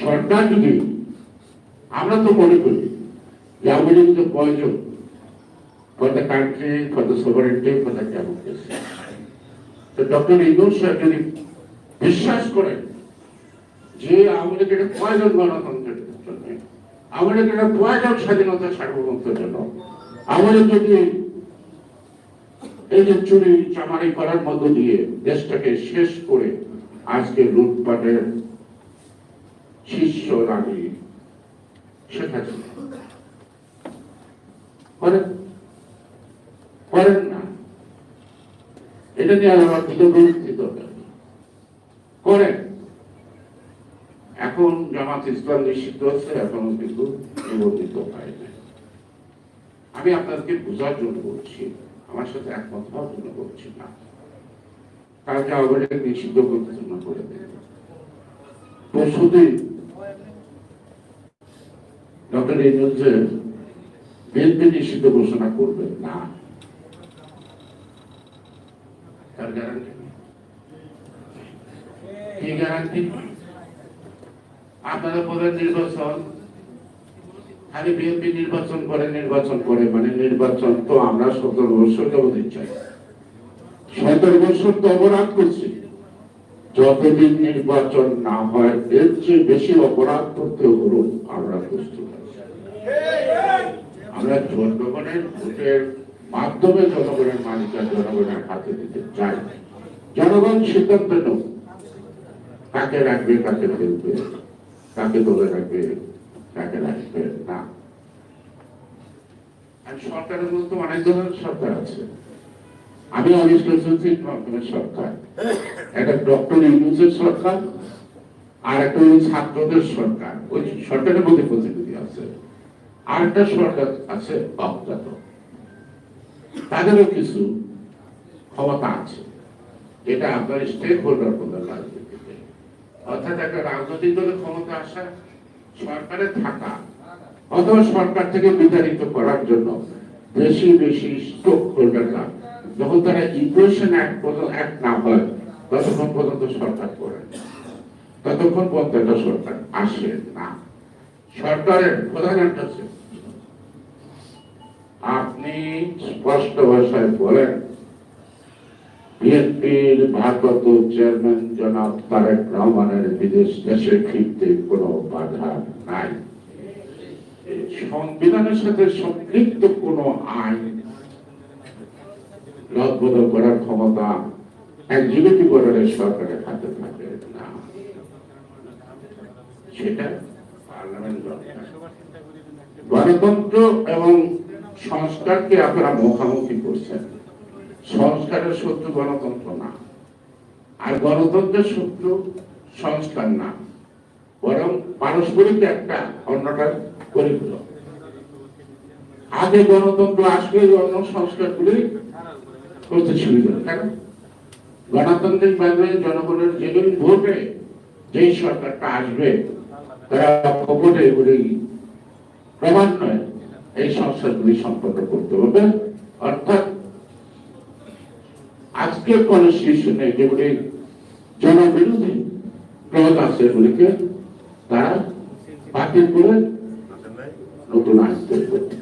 সরকার যদি আমরা তো মনে করি যে আমাদের কিন্তু প্রয়োজন for the country, for the sovereignty, for the democracy. তো ডক্টর ইনুস সাহেব যদি বিশ্বাস করেন যে আমাদের এটা প্রয়োজন গণতন্ত্রের জন্য আমাদের এটা প্রয়োজন স্বাধীনতা সার্বভৌমত্বের জন্য আমাদের যদি এই যে চুরি চামারি করার মধ্য দিয়ে দেশটাকে শেষ করে আজকে লুটপাটের শীর্ষ রানী শেখ করেন না। এটা নিয়ে আমার দরকার করেন। এখন জামাত ইসলাম নিষিদ্ধ হচ্ছে এখন কিন্তু নিবন্ধিত হয় না। আমি আপনাদেরকে বোঝার জন্য বলছি, আমার সাথে একমত হওয়ার জন্য বলছি না। কালকে আবার নিষিদ্ধ করতে জন্য করে দেবে। পরশুদিন ডক্টর ইনুজে বিএনপি নিষিদ্ধ ঘোষণা করবে, না। আপনারা বলেন নির্বাচন। খালি বিএনপি নির্বাচন করে নির্বাচন করে মানে নির্বাচন তো আমরা সতেরো বছর যাবত সতেরো বছর তো অপরাধ করছি। যতদিন নির্বাচন না হয়, এর চেয়ে বেশি অপরাধ করতে হলো আমরা প্রস্তুত। আমরা জনগণের ভোটের মাধ্যমে জনগণের মালিকা জনগণের হাতে দিতে চাই। জনগণ সিদ্ধান্ত নেব কাকে রাখবে, কাকে ফেলবে, কাকে দলে রাখবে, কাকে রাখবে না। আর সরকারের মধ্যে অনেক ধরনের সরকার আছে। আমি করছি সরকার। একটা ডক্টর ইউনুসের সরকার আর একটা ছাত্রদের সরকার। ওই সরকারের মধ্যে প্রতিনিধি আছে। আর একটা সরকার আছে অজ্ঞাত তাদেরও কিছু ক্ষমতা আছে এটা আপনার স্টেক হোল্ডার প্রধান অর্থাৎ একটা রাজনৈতিক দলের ক্ষমতা আসা, সরকারে থাকা, অথবা সরকার থেকে বিতাড়িত করার জন্য বেশি বেশি হোল্ডাররা যখন তারা ইকুয়েশন অ্যাক্ট পর্যন্ত অ্যাক্ট না হয়, ততক্ষণ পর্যন্ত সরকার করে ততক্ষণ পর্যন্ত সরকার আসে না। সরকারের প্রধান একটা আপনি স্পষ্ট ভাষায় বলেন, বিএনপির ভারপ্রাপ্ত চেয়ারম্যান জনাব তারেক রহমানের বিদেশ দেশে ফিরতে কোনো বাধা নাই। সংবিধানের সাথে সম্পৃক্ত কোনো আইন রদবদল করার ক্ষমতা এক্সিকিউটিভ অর্ডারের সরকারের হাতে থাকে না। সেটা পার্লামেন্ট গণতন্ত্র এবং সংস্কারকে আপনারা মুখামুখি করছেন। সংস্কারের শত্রু গণতন্ত্র না। আর গণতন্ত্রের শত্রু সংস্কার না। বরং পারস্পরিক একটা অন্যটার পরিপূরক। আগে গণতন্ত্র আসবে অন্য সংস্কারগুলি করতে সুবিধা কেন? গণতান্ত্রিক ভাবে জনগণের যেদিন ভোটে যেই সরকারটা আসবে, তারা ভোটে এগুলি ক্রমান্বয়ে এই সংস্কারগুলি সম্পন্ন করতে হবে। অর্থাৎ আজকের কনস্টিটিউশনে যেগুলি জনবিরোধী ক্লজ আছে এগুলিকে তারা বাতিল করে নতুন আইন তৈরি করতে